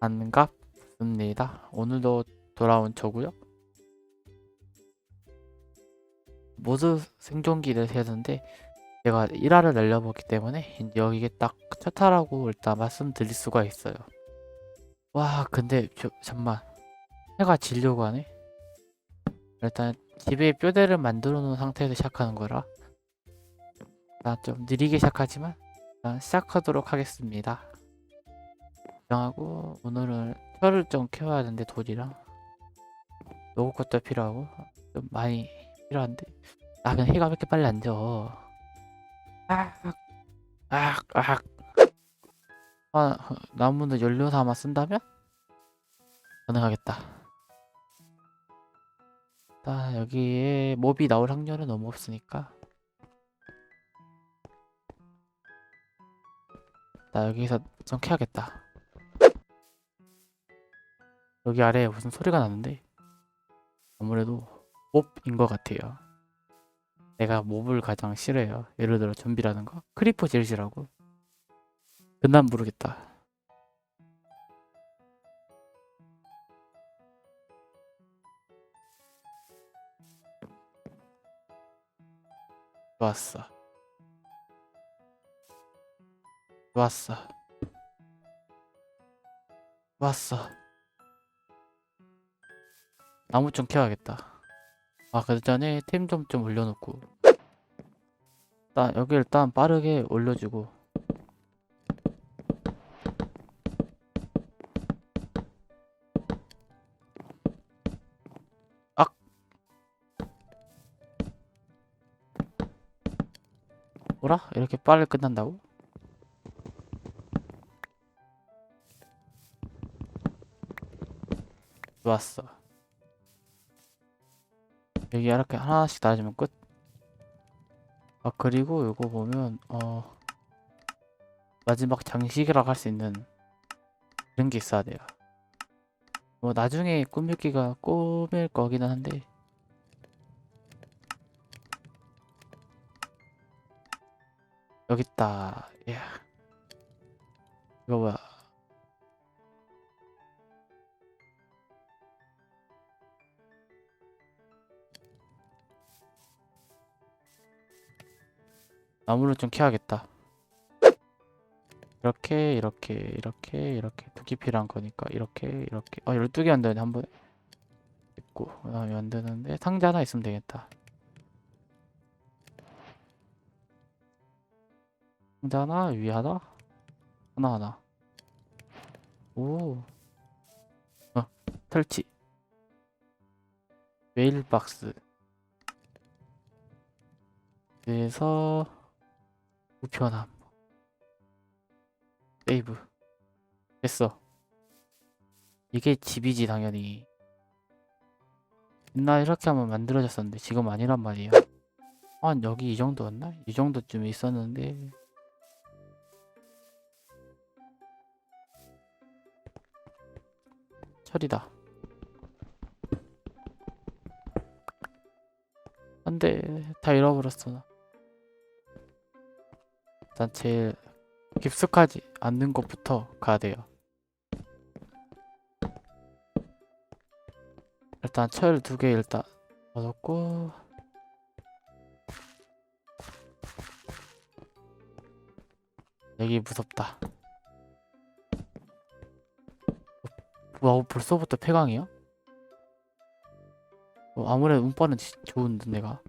반갑습니다. 오늘도 돌아온 저고요. 모두 생존기를 세는데 제가 1화를 날려보기 때문에 여기에 딱 첫 화라고 일단 말씀드릴 수가 있어요. 와 근데 저, 잠만 해가 지려고 하네. 일단 집에 뼈대를 만들어 놓은 상태에서 시작하는 거라 나 좀 느리게 시작하지만 시작하도록 하겠습니다. 정하고 오늘은 철을 좀 캐와야 하는데 돌이랑 요거 것도 필요하고 좀 많이 필요한데 아 그냥 해가 왜 이렇게 빨리 안 져? 악악악 아 나무는 연료 삼아 쓴다면 가능하겠다. 자 여기에 몹이 나올 확률은 너무 없으니까 나 여기서 좀 캐야겠다. 여기 아래에 무슨 소리가 나는데 아무래도 몹인 것 같아요. 내가 몹을 가장 싫어해요. 예를 들어 좀비라는 거, 크리퍼 제일 싫어하고. 그난 모르겠다. 좋았어. 좋았어. 좋았어. 나무 좀 캐야겠다. 아, 그 전에 템 좀 좀 올려놓고. 일단 여기 일단 빠르게 올려주고. 악! 뭐라? 이렇게 빨리 끝난다고? 좋았어. 여기 이렇게 하나씩 달아주면 끝. 아 그리고 이거 보면 어 마지막 장식이라고 할 수 있는 그런 게 있어야 돼요. 뭐 나중에 꾸밀기가 꾸밀 거기는 한데 여기 있다. 야 이거 뭐야? 나무를 좀 캐야겠다. 이렇게 이렇게 이렇게 이렇게. 두개 필요한 거니까 이렇게 이렇게. 아 12개 안 되네 한 번에 있고 그 다음에 안 되는데 상자 하나 있으면 되겠다. 상자 하나 위 하나? 하나 하나. 오. 어, 설치. 메일박스. 그래서 우편함. 세이브. 됐어. 이게 집이지 당연히. 옛날 이렇게 하면 만들어졌었는데 지금 아니란 말이야 한 여기 이 정도였나? 이 정도쯤 있었는데. 철이다. 안돼 다 잃어버렸어 나 일단 제일 깊숙하지 않는 곳부터 가야 돼요. 일단 철 두 개 일단 얻었고 여기 무섭다. 와 벌써부터 폐광이야? 어, 아무래도 운빨은 지- 좋은데 내가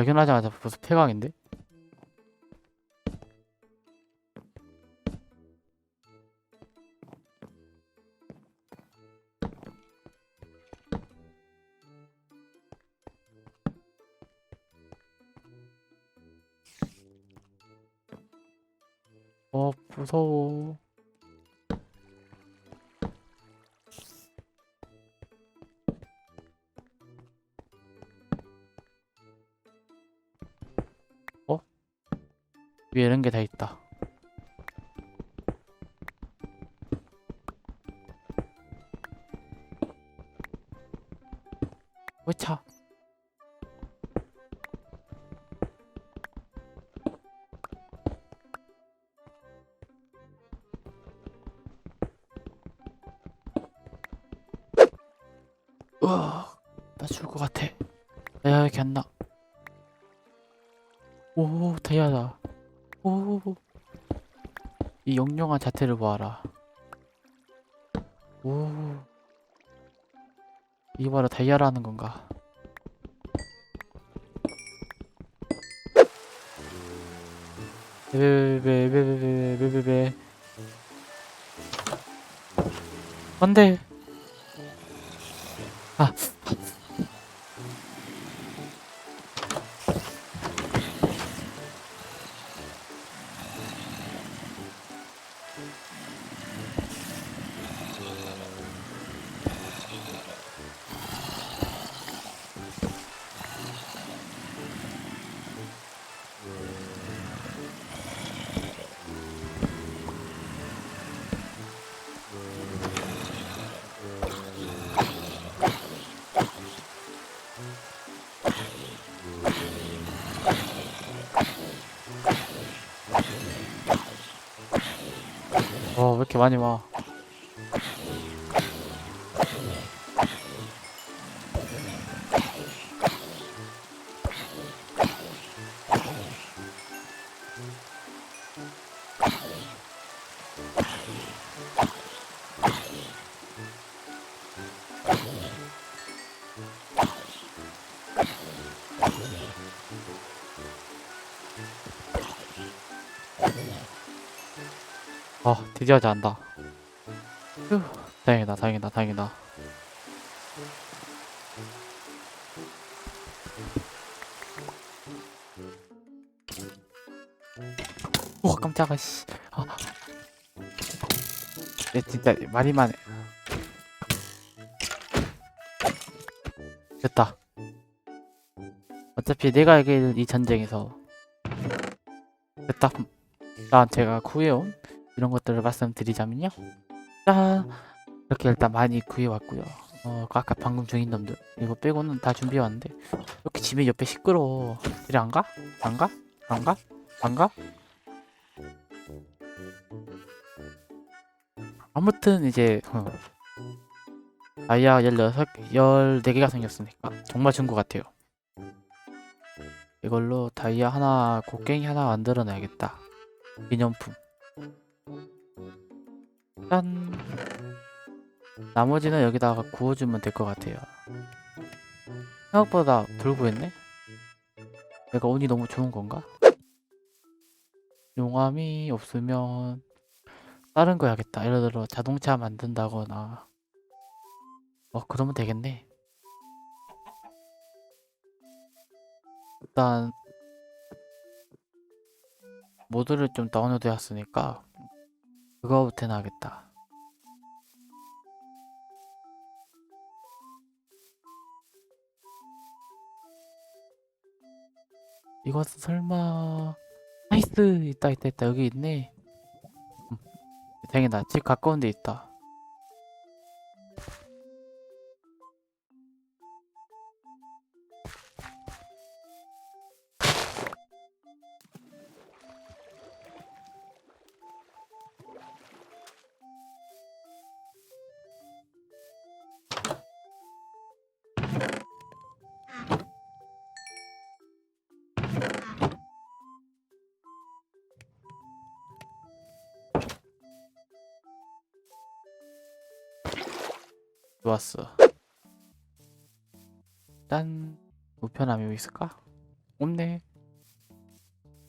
발견하자마자 벌써 폐광인데? 어 무서워 여기 이런 게 다 있다. 왜 차? 우와, 나 죽을 것 같아. 내가 이렇게 안 나. 오, 다이아다. 영영한 자태를 보아라. 오. 이게 바로 다이아라는 건가? 베베베베베베베베베 안돼 아 이렇게 많이 와? 아, 드디어 잔다. 휴, 다행이다, 다행이다, 다행이다. 오, 깜짝아, 씨. 아. 내 진짜 말이만 해. 됐다. 어차피 내가 이길 이 전쟁에서 됐다. 난 제가 구해온 이런 것들을 말씀드리자면요. 짠! 이렇게 일단 많이 구해왔고요. 어, 그 아까 방금 중인 놈들. 이거 빼고는 다 준비해왔는데. 이렇게 집에 옆에 시끄러워. 들이 안 가? 안 가? 안 가? 안 가? 아무튼 이제, 어, 다이아 16, 14개가 생겼으니까. 정말 좋은 것 같아요. 이걸로 다이아 하나, 곡괭이 하나 만들어 놔야겠다. 기념품. 짠. 나머지는 여기다가 구워주면 될 것 같아요. 생각보다 덜 구했네? 내가 운이 너무 좋은 건가? 용암이 없으면 다른 거 해야겠다. 예를 들어 자동차 만든다거나 어 그러면 되겠네. 일단 모드를 좀 다운로드 했으니까 그거부터 나겠다. 이것은 설마 나이스 있다 있다 있다 여기 있네. 음, 다행이다 집 가까운 데 있다. 좋았어. 딴 우편함이 여기 있을까? 없네.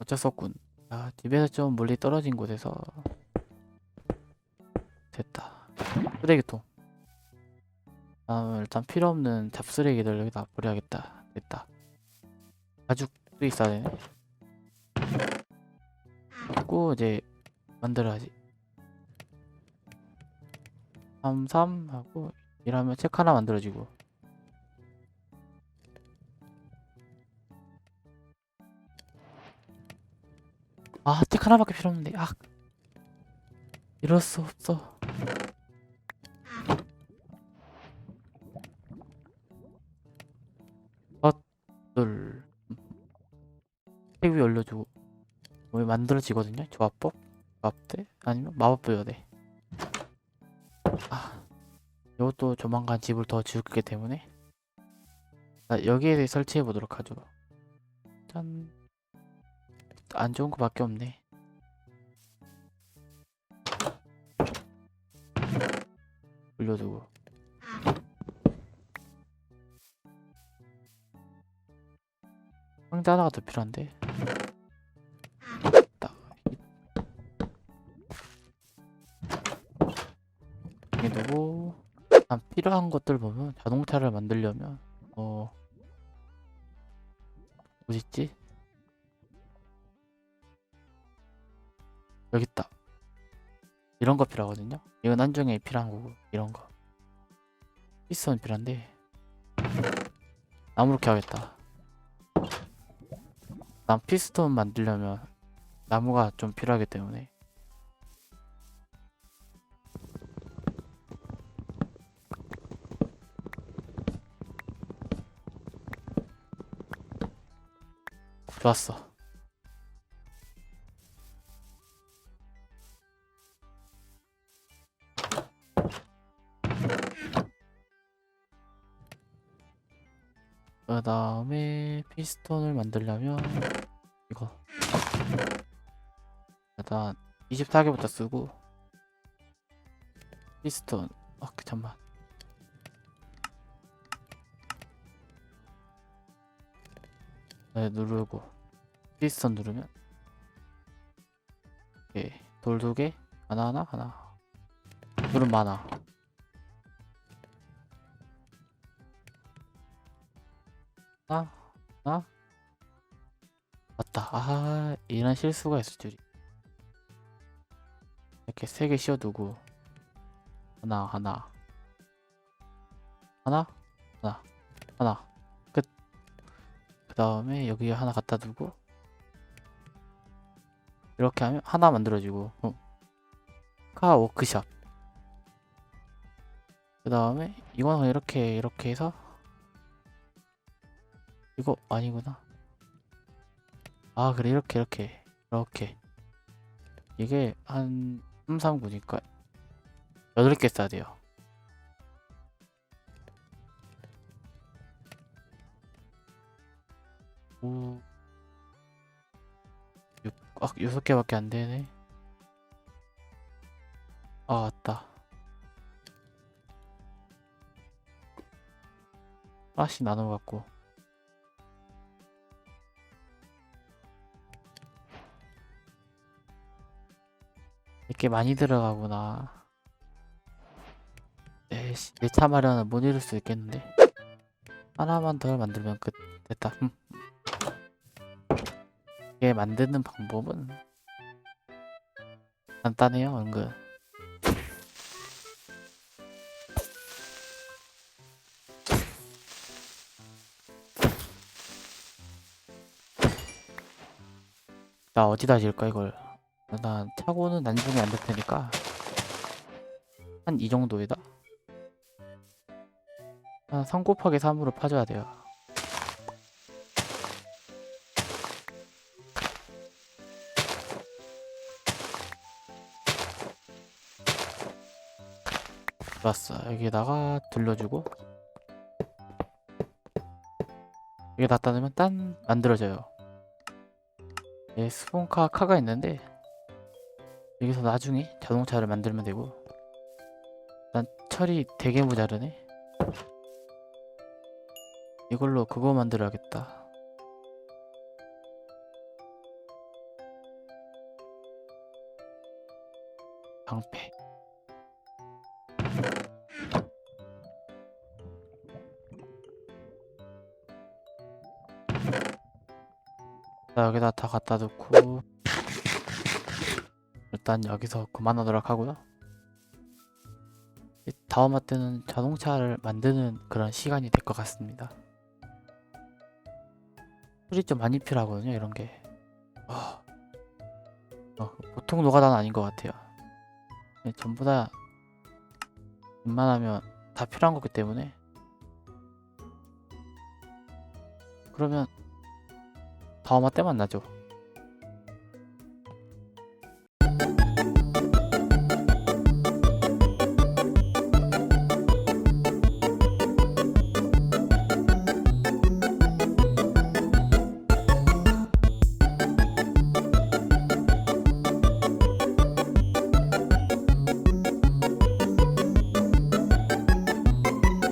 어쩔 수 없군. 아, 집에서 좀 멀리 떨어진 곳에서 됐다. 쓰레기통. 다음 일단 필요 없는 잡쓰레기들 여기다 버려야겠다. 됐다. 가죽도 있어야 되네. 그리고 이제 만들어야지. 33 하고 이러면 책 하나 만들어지고. 아책 하나밖에 필요 없는데. 아. 이럴 수 없어. 것들 책 위에 올려주고. 뭐 만들어지거든요? 조합법? 조합대? 아니면 마법부여대? 아 이것도 조만간 집을 더 지을 거기 때문에 자, 여기에 설치해 보도록 하죠. 짠. 안 좋은 거 밖에 없네. 올려두고. 상자 하나가 더 필요한데. 딱. 이게 두고. 아, 필요한 것들 보면 자동차를 만들려면 어 어디 있지? 여기 있다. 이런 거 필요하거든요. 이건 나중에 필요한 거고 이런 거. 피스톤 필요한데 나무로 캐야겠다. 난 피스톤 만들려면 나무가 좀 필요하기 때문에 좋았어. 그 다음에 피스톤을 만들려면 이거. 일단 24개부터 쓰고 피스톤. 아 그, 잠만. 네 누르고 피스톤 누르면? 오케이 돌두 개? 하나 하나 하나. 누르면 많아. 하나 하나. 맞다. 아 이런 실수가 있을 줄이. 이렇게 세 개 씌워두고. 하나 하나. 하나 하나 하나. 끝. 그 다음에 여기 하나 갖다 두고 이렇게 하면 하나 만들어지고 어. 카 워크샵 그 다음에 이거는 이렇게 이렇게 해서 이거 아니구나. 아 그래. 이렇게 이렇게 이렇게. 이게 한 3, 3, 9니까 8개 써야 돼요. 오 6, 아, 6개밖에 안 되네 아 맞다 하나씩 나눠 갖고 이렇게 많이 들어가구나. 에이씨, 내차 마련은 못 이룰 수 있겠는데. 하나만 더 만들면 끝. 됐다. 음. 이게 만드는 방법은 간단해요, 은근. 나 어디다 지을까 이걸? 난 차고는 나중에 안 될 테니까 한 이 정도에다 한 3 곱하기 3으로 파줘야 돼요 좋았어 여기다가 둘러주고 여기 다 따르면 딴 만들어져요. 예, 스폰카 카가 있는데 여기서 나중에 자동차를 만들면 되고 난 철이 되게 모자르네. 이걸로 그거 만들어야겠다. 방패 자 여기다 다 갖다 놓고 일단 여기서 그만하도록 하고요. 이 다음 화 때는 자동차를 만드는 그런 시간이 될 것 같습니다. 술이 좀 많이 필요하거든요, 이런 게. 어, 어, 보통 노가다는 아닌 것 같아요. 네, 전부 다 웬만하면 다 필요한 거기 때문에 그러면 다음 화 때 만 나죠.